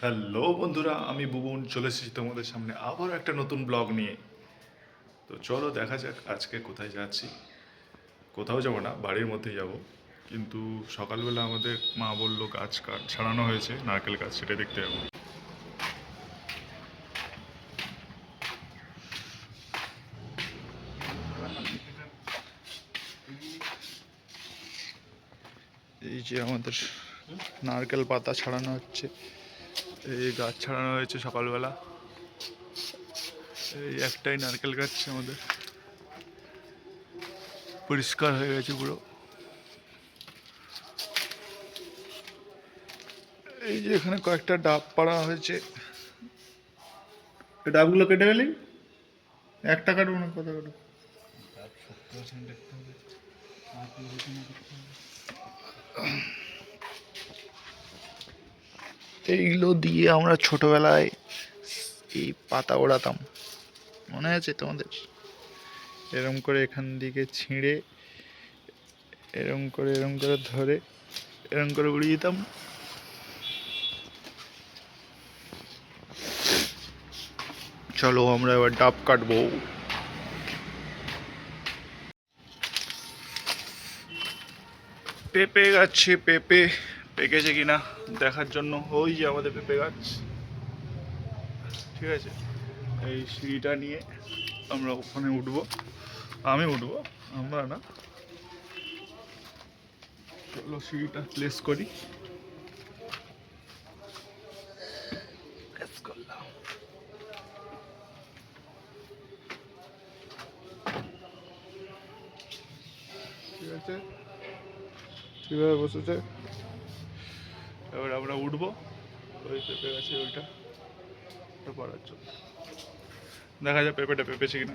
Hello বন্ধুরা, আমি বুবুন, চলে এসেছি তোমাদের সামনে আবার একটা নতুন ব্লগ নিয়ে। তো চলো দেখা যাক আজকে কোথায় যাচ্ছি। কোথাও যাব না, বাড়ির মধ্যেই যাব। কিন্তু সকালবেলা আমাদের মা বলল গাছ কাট, ছাড়ানো হয়েছে, নারকেল গাছ সেটা দেখতে যাব। এই যে আমাদের নারকেল পাতা ছাড়ানো হচ্ছে এই গাছ ছাড়ানো হয়েছে সকালবেলা। এই একটাই নারকেল গাছ আমাদের। পরিষ্কার হয়ে গেছে পুরো। এই যে এখানে কয়েকটা ডাব পাড়া হয়েছে। ডাবগুলো কেটে গেলি একটা কাটবো না কত কাটবো? এইগুলো দিয়ে আমরা ছোটবেলায় এই পাতা ওড়াতাম। মনে আছে তোমাদের? এরম করে এখান দিকে ছিঁড়ে, এরম করে এরম করে ধরে, এরম করে উড়িয়ে দিতাম। চলো আমরা এবার ডাব কাটবো। পেঁপে গাছে পেঁপে পেকেছে কিনা? দেখার জন্য ওই যে আমাদের পেঁপে গাছ। ঠিক আছে? এই সিঁড়িটা নিয়ে আমরা ওখানে উঠবো। আমি উঠবো, আমরা না। চলো সিঁড়িটা প্লেস করি। ঠিক আছে? ঠিকভাবে বসেছে? এবার আমরা উঠবো। ওই পেঁপে গাছে ওইটা। পড়ার জন্য। দেখা যায় পেঁপেটা পেঁপেছে কিনা।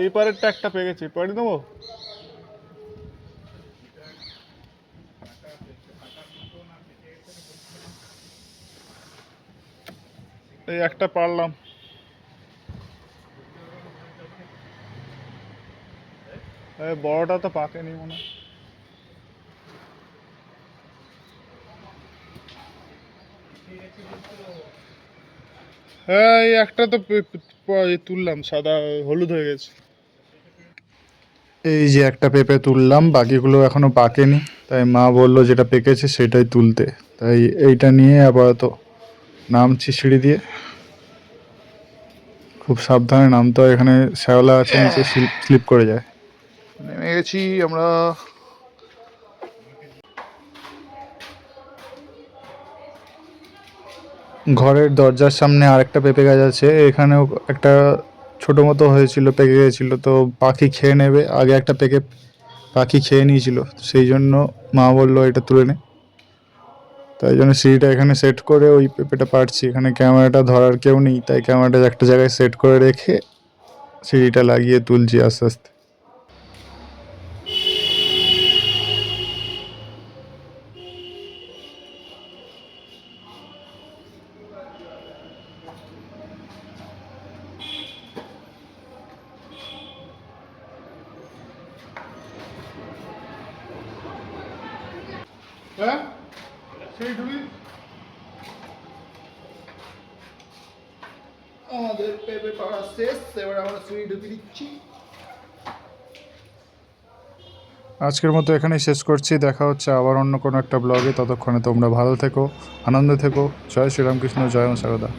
এই পারেরটা একটা পেয়ে গেছি। পরে দেবো এই একটা পারলাম। বড়টা তো পাকেনি মনে হয়। এই একটা তো তুললাম, সাদা, হলুদ হয়ে গেছে। এই যে একটা পেঁপে তুললাম বাকিগুলো এখনও পাকেনি। তাই মা বলল যেটা পেকেছে সেটাই তুলতে। তাই এইটা নিয়ে আপাতত নামছি সিঁড়ি দিয়ে। খুব সাবধানে নামতে হয় এখানে শ্যাওলা আছে নিচে স্লিপ করে যায়। নেমে গেছি আমরা। ঘরের দরজার সামনে আরেকটা পেঁপে গাছ আছে এখানেও একটা ছোটো মতো হয়েছিল, পেকে গেছিল, তো পাখি খেয়ে নেবে। আগে একটা পেকে পাখি খেয়ে নিয়েছিল সেই জন্য মা বলল এটা তুলে নে। তাই জন্য সিঁড়িটা এখানে সেট করে ওই পেঁপেটা পারছি এখানে ক্যামেরাটা ধরার কেউ নেই, তাই ক্যামেরাটা একটা জায়গায় সেট করে রেখে সিঁড়িটা লাগিয়ে তুলছি আস্তে আস্তে। হ্যাঁ? আমাদের পাওয়া শেষ, এবার আমরা সুই দিচ্ছি। আজকের মতো এখানেই শেষ করছি। দেখা হচ্ছে আবার অন্য কোনো একটা ব্লগে ততক্ষণে তোমরা ভালো থেকো, আনন্দে থেকো। জয় শ্রীরামকৃষ্ণ, জয় সারদা।